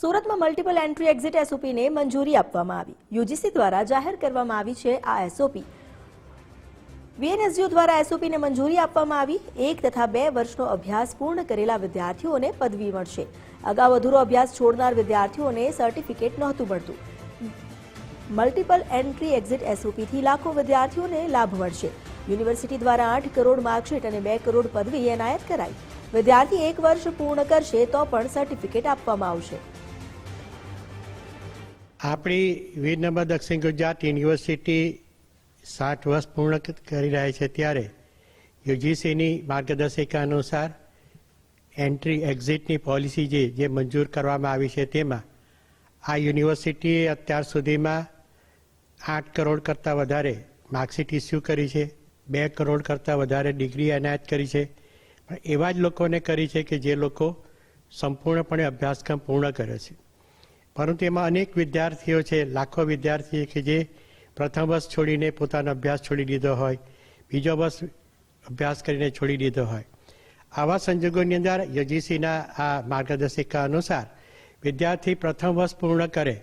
સુરતમાં multiple entry exit એસઓપીને મંજૂરી આપવામાં આવી. યુજીસી દ્વારા જાહેર કરવામાં આવી છે આ એસઓપી વીએનએસયુ દ્વારા એસઓપીને મંજૂરી આપવામાં આવી. એક તથા બે વર્ષનો અભ્યાસ પૂર્ણ કરેલા વિદ્યાર્થીઓને પદવી મળશે. અગાઉ અધૂરો અભ્યાસ છોડનાર વિદ્યાર્થીઓને સર્ટિફિકેટ નહોતું મળતું. મલ્ટિપલ એન્ટ્રી એક્ઝિટ એસઓપીથી લાખો વિદ્યાર્થીઓને લાભ મળશે. યુનિવર્સિટી દ્વારા આઠ કરોડ માર્કશીટ અને બે કરોડ પદવી એનાયત કરાઈ. વિદ્યાર્થી એક વર્ષ પૂર્ણ કરશે તો પણ સર્ટિફિકેટ આપવામાં આવશે. આપણી વીર નંબર દક્ષિણ ગુજરાત યુનિવર્સિટી સાઠ વર્ષ પૂર્ણ કરી રહી છે ત્યારે યુજીસીની માર્ગદર્શિકા અનુસાર એન્ટ્રી એક્ઝિટની પોલિસી જે જે મંજૂર કરવામાં આવી છે તેમાં આ યુનિવર્સિટીએ અત્યાર સુધીમાં આઠ કરોડ કરતાં વધારે માર્કશીટ ઇસ્યુ કરી છે, બે કરોડ કરતાં વધારે ડિગ્રી એનાયત કરી છે. પણ એવા જ લોકોને કરી છે કે જે લોકો સંપૂર્ણપણે અભ્યાસક્રમ પૂર્ણ કરે છે. પરંતુ એમાં અનેક વિદ્યાર્થીઓ છે, લાખો વિદ્યાર્થીઓ કે જે પ્રથમ વર્ષ છોડીને પોતાનો અભ્યાસ છોડી દીધો હોય, બીજો વર્ષ અભ્યાસ કરીને છોડી દીધો હોય. આવા સંજોગોની અંદર યુજીસીના આ માર્ગદર્શિકા અનુસાર વિદ્યાર્થી પ્રથમ વર્ષ પૂર્ણ કરે,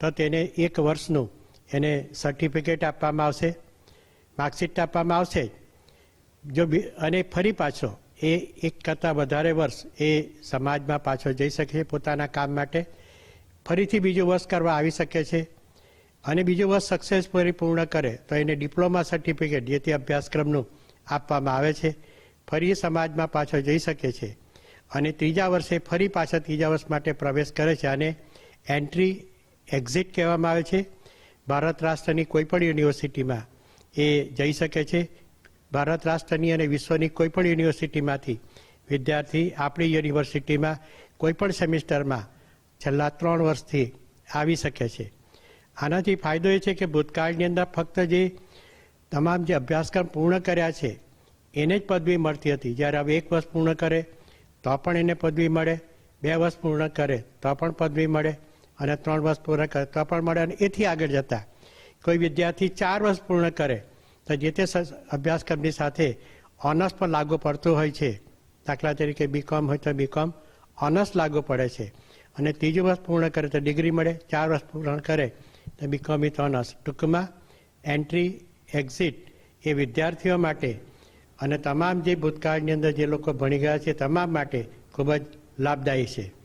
તો તેને એક વર્ષનું એને સર્ટિફિકેટ આપવામાં આવશે, માર્કશીટ આપવામાં આવશે. જો અને ફરી પાછો, એ એક કરતાં વધારે વર્ષ એ સમાજમાં પાછો જઈ શકે પોતાના કામ માટે. ફરીથી બીજું વર્ષ કરવા આવી શકે છે અને બીજું વર્ષ સક્સેસફુલી પૂર્ણ કરે, તો એને ડિપ્લોમા સર્ટિફિકેટ જે તે અભ્યાસક્રમનું આપવામાં આવે છે. ફરી સમાજમાં પાછો જઈ શકે છે અને ત્રીજા વર્ષે ફરી પાછા ત્રીજા વર્ષ માટે પ્રવેશ કરે છે અને એન્ટ્રી એક્ઝિટ કહેવામાં આવે છે. ભારત રાષ્ટ્રની કોઈપણ યુનિવર્સિટીમાં એ જઈ શકે છે. ભારત રાષ્ટ્રની અને વિશ્વની કોઈ પણ યુનિવર્સિટીમાંથી વિદ્યાર્થી આપણી યુનિવર્સિટીમાં કોઈપણ સેમિસ્ટરમાં છેલ્લા ત્રણ વર્ષથી આવી શકે છે. આનાથી ફાયદો એ છે કે ભૂતકાળની અંદર ફક્ત જે તમામ જે અભ્યાસક્રમ પૂર્ણ કર્યા છે, એને જ પદવી મળતી હતી. જ્યારે હવે એક વર્ષ પૂર્ણ કરે, તો પણ એને પદવી મળે. બે વર્ષ પૂર્ણ કરે, તો પણ પદવી મળે. અને ત્રણ વર્ષ પૂર્ણ કરે, તો પણ મળે. અને એથી આગળ જતા કોઈ વિદ્યાર્થી ચાર વર્ષ પૂર્ણ કરે, તો જે તે અભ્યાસક્રમની સાથે ઓનર્સ પણ લાગુ પડતું હોય છે. દાખલા તરીકે બીકોમ હોય તો બીકોમ ઓનર્સ લાગુ પડે છે. અને ત્રીજું વર્ષ પૂર્ણ કરે તો ડિગ્રી મળે, ચાર વર્ષ પૂર્ણ કરે તો બીકોમ વિથ ઓનર્સ ટૂંકમાં એન્ટ્રી એક્ઝિટ એ વિદ્યાર્થીઓ માટે અને તમામ જે ભૂતકાળની અંદર જે લોકો ભણી ગયા છે, તમામ માટે ખૂબ જ લાભદાયી છે.